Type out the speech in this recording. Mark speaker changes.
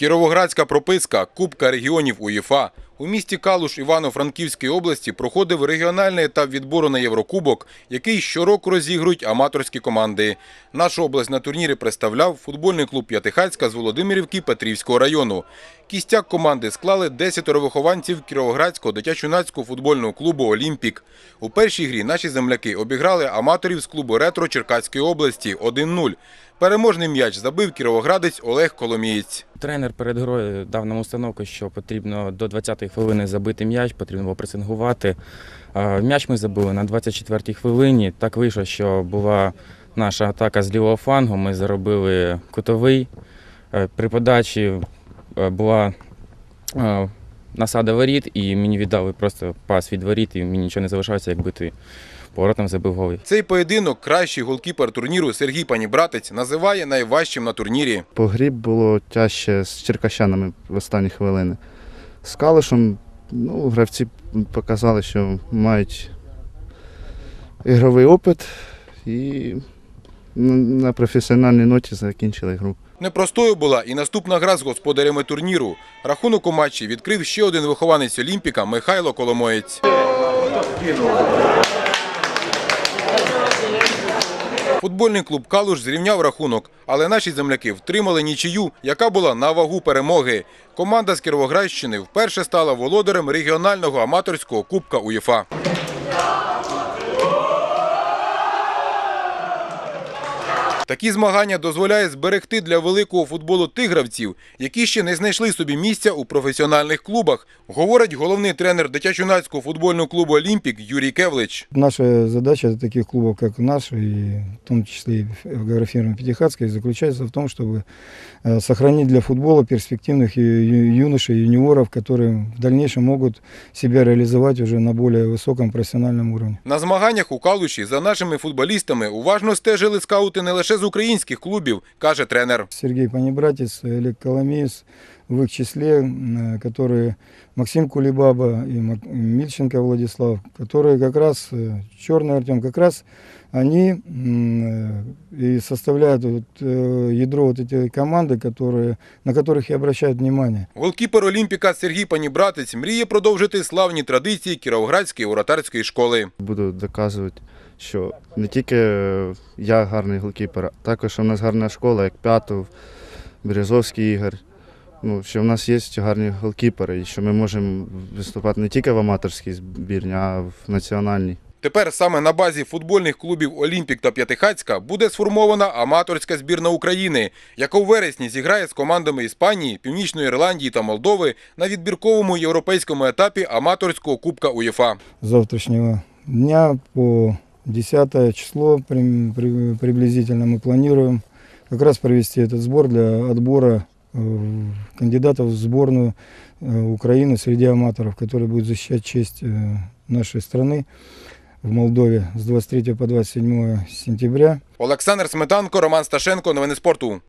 Speaker 1: Кіровоградська прописка Кубка регіонів УЄФА. У місті Калуш Івано-Франківської області проходив регіональний етап відбору на Єврокубок, який щороку розігрують аматорські команди. Нашу область на турнірі представляв футбольний клуб П'ятихацька з Володимирівки Петрівського району. Кістяк команди склали 10 вихованців Кіровоградського дитячо-юнацького футбольного клубу «Олімпік». У першій грі наші земляки обіграли аматорів з клубу «Ретро» Черкаської області 1-0. Переможний м'яч забив кіровоградець Олег Коломієць.
Speaker 2: Тренер перед грою дав нам установку, що потрібно до 20-ї хвилини забити м'яч, потрібно було пресингувати. М'яч ми забили на 24-й хвилині. Так вийшло, що була наша атака з лівого флангу. Ми заробили кутовий. Е, При подачі е, була е, насада воріт, і мені віддали просто пас від воріт, і мені нічого не залишалося, як бити поворотом забив голи.
Speaker 1: Цей поєдинок кращий голкіпер турніру Сергій Панібратець називає найважчим на турнірі.
Speaker 3: По грі було тяжче з черкащанами в останні хвилини. З Калишем ну, гравці показали, що мають ігровий опит і на професіональній ноті закінчили гру.
Speaker 1: Непростою була і наступна гра з господарями турніру. Рахунок у матчі відкрив ще один вихованець Олімпіка Михайло Коломоєць. Футбольний клуб Калуш зрівняв рахунок, але наші земляки втримали нічию, яка була на вагу перемоги. Команда з Кіровоградщини вперше стала володарем регіонального аматорського кубка УЄФА. Такі змагання дозволяє зберегти для великого футболу тих гравців, які ще не знайшли собі місця у професіональних клубах, говорить головний тренер дитячо-юнацького футбольного клубу Олімпік Юрій Кевлич.
Speaker 4: Наша задача таких клубов, как наш, и в том числе и географированной Пятихатской, заключается в том, чтобы э, сохранить для футбола перспективных ю- ю- юношей, юниоров, которые в дальнейшем могут себя реализовать уже на более высоком профессиональном уровне.
Speaker 1: На змаганнях у Калуші за нашими футболістами уважно стежили скаути не лише з українських клубів, каже тренер.
Speaker 4: Сергей Панібратіс, Олег Коломеец, в их числе, м, которые Максим Кулибаба и Мак- и Мильченко Владислав, которые как раз, э, Черный Артем, как раз они м, э, и составляют вот, э, ядро вот этой команды, которые, на которых и обращают внимание.
Speaker 1: Голкіпер Олімпіка Сергій Панібратець мріє продовжити славні традиції Кіровоградської воротарської школи.
Speaker 3: Буду доказувати, що не тільки я гарний голкіпер, а також у нас гарна школа, як П'ятов, Березовський Ігор. Ну, що в нас є гарні голкіпери, і що ми можемо виступати не тільки в аматорській збірні, а в національній.
Speaker 1: Тепер саме на базі футбольних клубів Олімпік та П'ятихацька буде сформована аматорська збірна України, яка у вересні зіграє з командами Іспанії, Північної Ірландії та Молдови на відбірковому європейському етапі аматорського кубка УЄФА.
Speaker 4: С завтрашнего дня по 10 число при- при- приблизительно мы планируем как раз провести этот сбор для отбора э, кандидатов в сборную э, Украины среди аматоров, которые будут защищать честь э, нашей страны в Молдове с 23 по 27 сентября.
Speaker 1: Олександр Сметанко, Роман Сташенко. Новини спорту.